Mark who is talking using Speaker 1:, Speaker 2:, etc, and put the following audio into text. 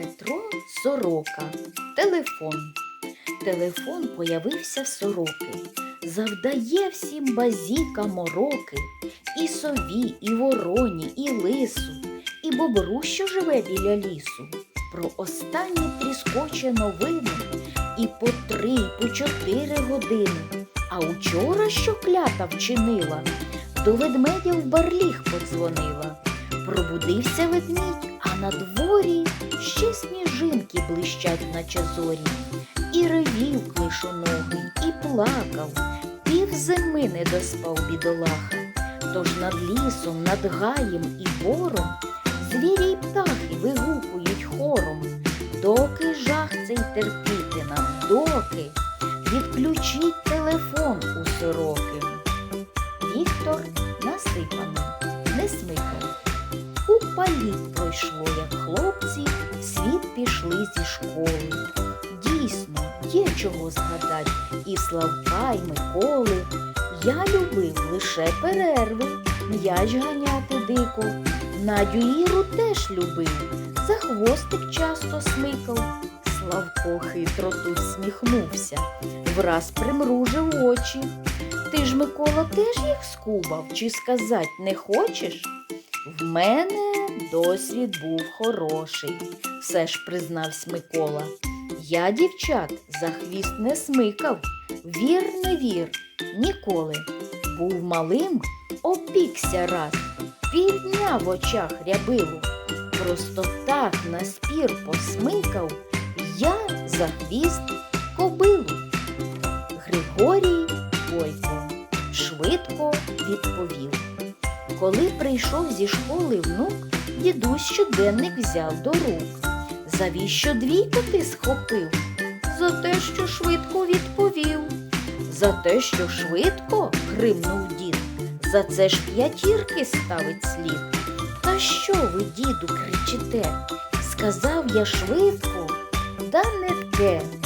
Speaker 1: Петро Сорока. Телефон. Телефон появився в сороки. Завдає всім базіка мороки. І сові, і вороні, і лису, і бобру, що живе біля лісу. Про останні тріскоче новини і по три, і по чотири години. А учора, що клята вчинила, до ведмедя в барліг подзвонила. Пробудився ведмідь, а на дворі ще сніжинки блищать, наче зорі. І ревів клишоногий, і плакав, пів зими не доспав бідолаха. Тож над лісом, над гаєм і бором звірі й птахи вигукують хором. Доки жах цей терпіти нам, доки відключіть телефон у сороки. Купа літ пройшло, як хлопці в світ пішли зі школи. Дійсно, є чого згадать і Славка, і Миколи. Я любив лише перерви, м'яч ганяти дико. Надю Іру теж любив, за хвостик часто смикав. Славко хитро тут сміхнувся, враз примружив очі. Ти ж, Микола, теж їх скубав, чи сказать не хочеш? В мене досвід був хороший, все ж признався Микола. Я дівчат за хвіст не смикав, вір не вір, ніколи. Був малим, опікся раз, півдня в очах рябило. Просто так на спір посмикав я за хвіст кобилу. Григорій Бойко швидко відповів. Коли прийшов зі школи внук, дідусь щоденник взяв до рук. Завіщо двійку ти схопив? За те, що швидко відповів. За те, що швидко, гримнув дід. За це ж п'ятірки ставить слід. Та що ви, діду, кричите? Сказав я швидко, да не те.